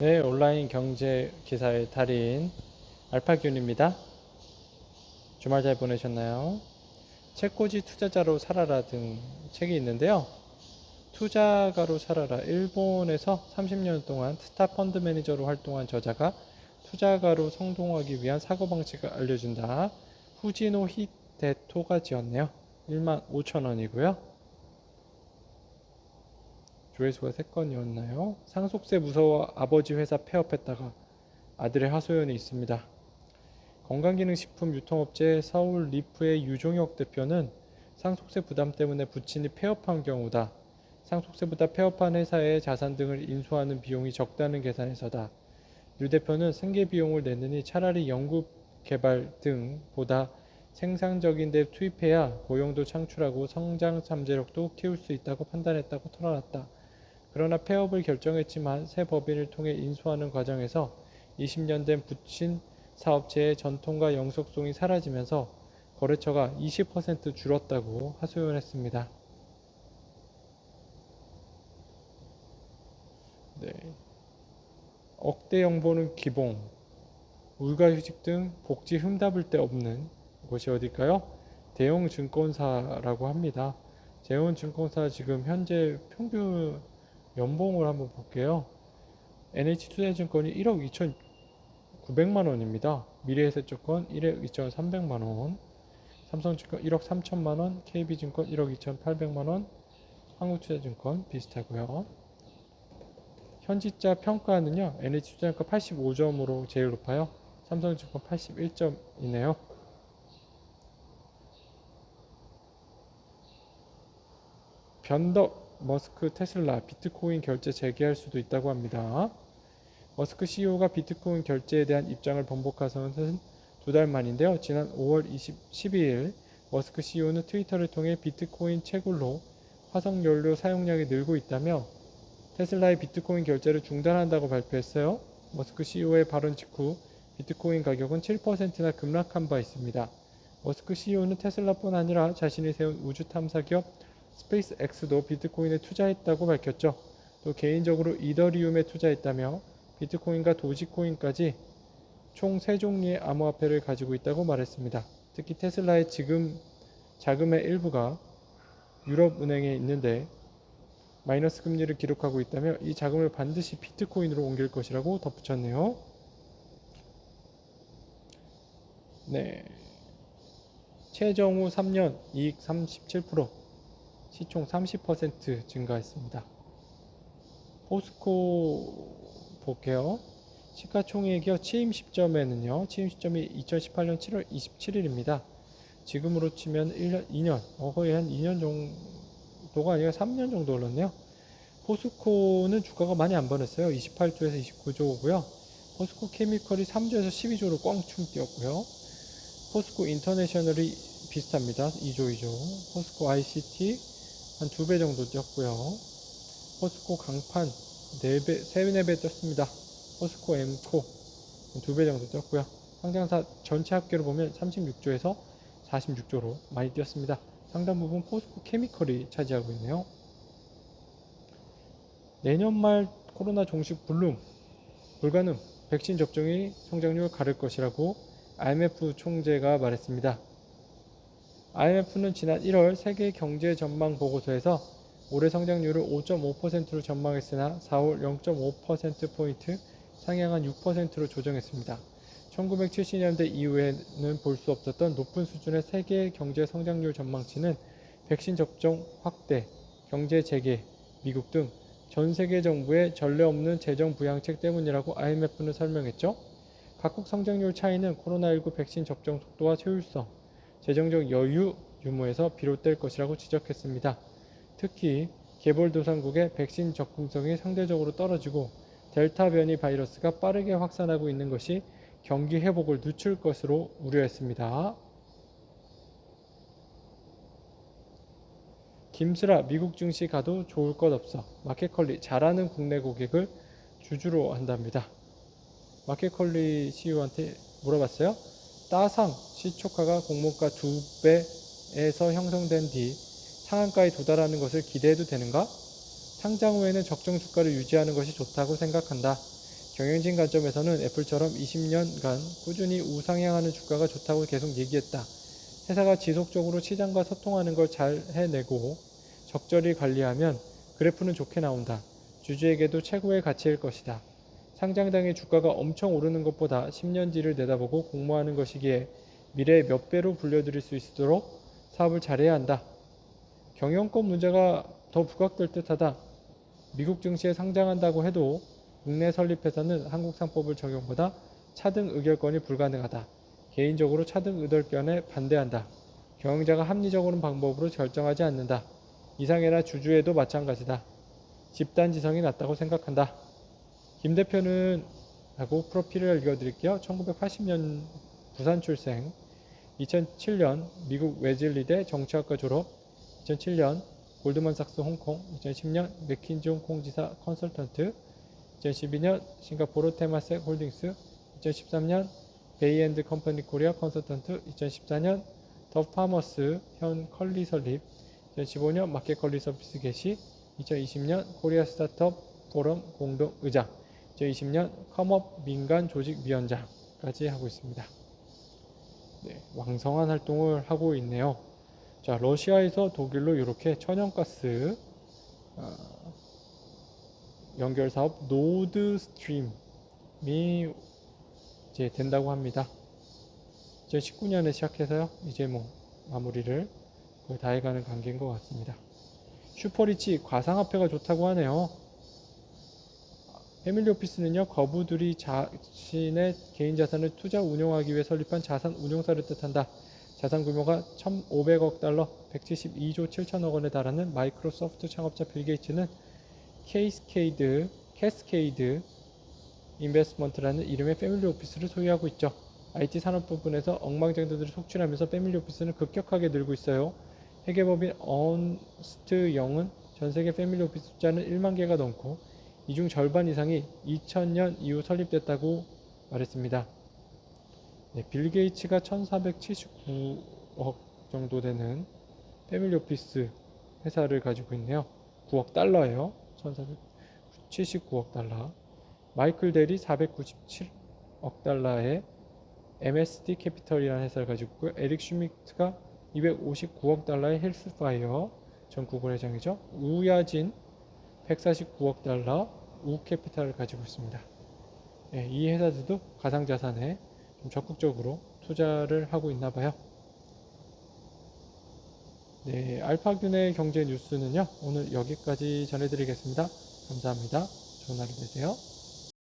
네, 온라인 경제 기사의 달인 알파균입니다. 주말 잘 보내셨나요? 책꽂이 투자자로 살아라 등 책이 있는데요. 투자가로 살아라. 일본에서 30년 동안 스타 펀드 매니저로 활동한 저자가 투자가로 성공하기 위한 사고방식을 알려준다. 후지노 히데토가 지었네요. 1만 5천 원이고요. 조회수가 3건이었나요? 상속세 무서워 아버지 회사 폐업했다가 아들의 하소연이 있습니다. 건강기능식품 유통업체 서울 리프의 유종혁 대표는 상속세 부담 때문에 부친이 폐업한 경우다. 상속세보다 폐업한 회사의 자산 등을 인수하는 비용이 적다는 계산에서다. 유 대표는 승계 비용을 내느니 차라리 연구 개발 등보다 생산적인 데 투입해야 고용도 창출하고 성장 잠재력도 키울 수 있다고 판단했다고 털어놨다. 그러나 폐업을 결정했지만 새 법인을 통해 인수하는 과정에서 20년 된 부친 사업체의 전통과 영속성이 사라지면서 거래처가 20% 줄었다고 하소연했습니다. 네. 억대 영보는 기봉, 울가휴직 등 복지 흠잡을 데 없는 곳이 어딜까요? 대형 증권사라고 합니다. 대형 증권사 지금 현재 평균 연봉을 한번 볼게요. NH투자증권이 1억 2,900만 원입니다. 미래에셋증권 1억 2,300만 원, 삼성증권 1억 3천만 원, KB증권 1억 2,800만 원, 한국투자증권 비슷하고요. 현지자 평가는요. NH투자증권 85점으로 제일 높아요. 삼성증권 81점이네요. 변덕 머스크 테슬라 비트코인 결제 재개할 수도 있다고 합니다. 머스크 CEO가 비트코인 결제에 대한 입장을 번복하서는 두 달 만인데요. 지난 5월 20, 12일 머스크 CEO는 트위터를 통해 비트코인 채굴로 화석 연료 사용량이 늘고 있다며 테슬라의 비트코인 결제를 중단한다고 발표했어요. 머스크 CEO의 발언 직후 비트코인 가격은 7%나 급락한 바 있습니다. 머스크 CEO는 테슬라뿐 아니라 자신이 세운 우주 탐사 기업 스페이스 X도 비트코인에 투자했다고 밝혔죠. 또 개인적으로 이더리움에 투자했다며 비트코인과 도지코인까지 총세 종류의 암호화폐를 가지고 있다고 말했습니다. 특히 테슬라의 지금 자금의 일부가 유럽은행에 있는데 마이너스 금리를 기록하고 있다며 이 자금을 반드시 비트코인으로 옮길 것이라고 덧붙였네요. 네. 최정후 3년 이익 37%, 시총 30% 증가했습니다. 포스코 볼게요. 시가총액이요. 취임 시점에는요. 취임 시점이 2018년 7월 27일입니다. 지금으로 치면 1년, 2년, 어, 거의 한 2년 정도가 아니라 3년 정도 흘렀네요. 포스코는 주가가 많이 안 변했어요. 28조에서 29조고요. 포스코 케미컬이 3조에서 12조로 꽝충 뛰었고요. 포스코 인터내셔널이 비슷합니다. 2조, 2조. 포스코 ICT 한 두 배 정도 뛰었고요. 포스코 강판 4배, 3, 4배 뛰었습니다. 포스코 엠코 두 배 정도 뛰었고요. 상장사 전체 합계로 보면 36조에서 46조로 많이 뛰었습니다. 상당 부분 포스코 케미컬이 차지하고 있네요. 내년 말 코로나 종식 불능, 불가능, 백신 접종이 성장률 가를 것이라고 IMF 총재가 말했습니다. IMF는 지난 1월 세계 경제 전망 보고서에서 올해 성장률을 5.5%로 전망했으나 4월 0.5%포인트 상향한 6%로 조정했습니다. 1970년대 이후에는 볼 수 없었던 높은 수준의 세계 경제 성장률 전망치는 백신 접종 확대, 경제 재개, 미국 등 전 세계 정부의 전례 없는 재정 부양책 때문이라고 IMF는 설명했죠. 각국 성장률 차이는 코로나19 백신 접종 속도와 효율성, 재정적 여유 유무에서 비롯될 것이라고 지적했습니다. 특히 개발도상국의 백신 접근성이 상대적으로 떨어지고 델타 변이 바이러스가 빠르게 확산하고 있는 것이 경기 회복을 늦출 것으로 우려했습니다. 김슬아 미국 증시 가도 좋을 것 없어 마켓컬리 잘하는 국내 고객을 주주로 한답니다. 마켓컬리 CEO한테 물어봤어요. 따상 시초가가 공모가 2배에서 형성된 뒤 상한가에 도달하는 것을 기대해도 되는가? 상장 후에는 적정 주가를 유지하는 것이 좋다고 생각한다. 경영진 관점에서는 애플처럼 20년간 꾸준히 우상향하는 주가가 좋다고 계속 얘기했다. 회사가 지속적으로 시장과 소통하는 걸 잘 해내고 적절히 관리하면 그래프는 좋게 나온다. 주주에게도 최고의 가치일 것이다. 상장당의 주가가 엄청 오르는 것보다 10년 뒤를 내다보고 공모하는 것이기에 미래에 몇 배로 불려드릴 수 있도록 사업을 잘해야 한다. 경영권 문제가 더 부각될 듯하다. 미국 증시에 상장한다고 해도 국내 설립회사는 한국 상법을 적용보다 차등 의결권이 불가능하다. 개인적으로 차등 의결권에 반대한다. 경영자가 합리적인 방법으로 결정하지 않는다. 이상해라 주주에도 마찬가지다. 집단 지성이 낫다고 생각한다. 김 대표는 하고 프로필을 읽어드릴게요. 1980년 부산 출생, 2007년 미국 웨즐리대 정치학과 졸업, 2007년 골드만삭스 홍콩, 2010년 맥킨지 홍콩 지사 컨설턴트, 2012년 싱가포르 테마섹 홀딩스, 2013년 베이엔드 컴퍼니 코리아 컨설턴트, 2014년 더 파머스 현 컬리 설립, 2015년 마켓 컬리 서비스 개시, 2020년 코리아 스타트업 포럼 공동 의장, 2020년 컴업 민간 조직 위원장까지 하고 있습니다. 네, 왕성한 활동을 하고 있네요. 자, 러시아에서 독일로 이렇게 천연가스 어, 연결 사업 노드 스트림이 이제 된다고 합니다. 2019년에 시작해서요. 이제 뭐 마무리를 거의 다 해가는 관계인 것 같습니다. 슈퍼리치 과상화폐가 좋다고 하네요. 패밀리 오피스는요, 거부들이 자신의 개인 자산을 투자 운용하기 위해 설립한 자산 운용사를 뜻한다. 자산 규모가 1,500억 달러, 172조 7천억 원에 달하는 마이크로소프트 창업자 빌 게이츠는 케이스케이드, 캐스케이드 인베스트먼트라는 이름의 패밀리 오피스를 소유하고 있죠. IT 산업 부분에서 엉망정도들을 속출하면서 패밀리 오피스는 급격하게 늘고 있어요. 회계법인 언스트 영은 전 세계 패밀리 오피스 숫자는 1만 개가 넘고 이 중 절반 이상이 2000년 이후 설립됐다고 말했습니다. 네, 빌 게이츠가 1479억 정도 되는 패밀리 오피스 회사를 가지고 있네요. 9억 달러예요. 1479억 달러. 마이클 델이 497억 달러의 MSD 캐피털이라는 회사를 가지고 있고요. 에릭 슈미트가 259억 달러의 헬스파이어 전국을 회장이죠. 우야진 149억 달러 우캐피탈을 가지고 있습니다. 예, 이 회사들도 가상자산에 좀 적극적으로 투자를 하고 있나 봐요. 네, 알파균의 경제 뉴스는요, 오늘 여기까지 전해드리겠습니다. 감사합니다. 좋은 하루 되세요.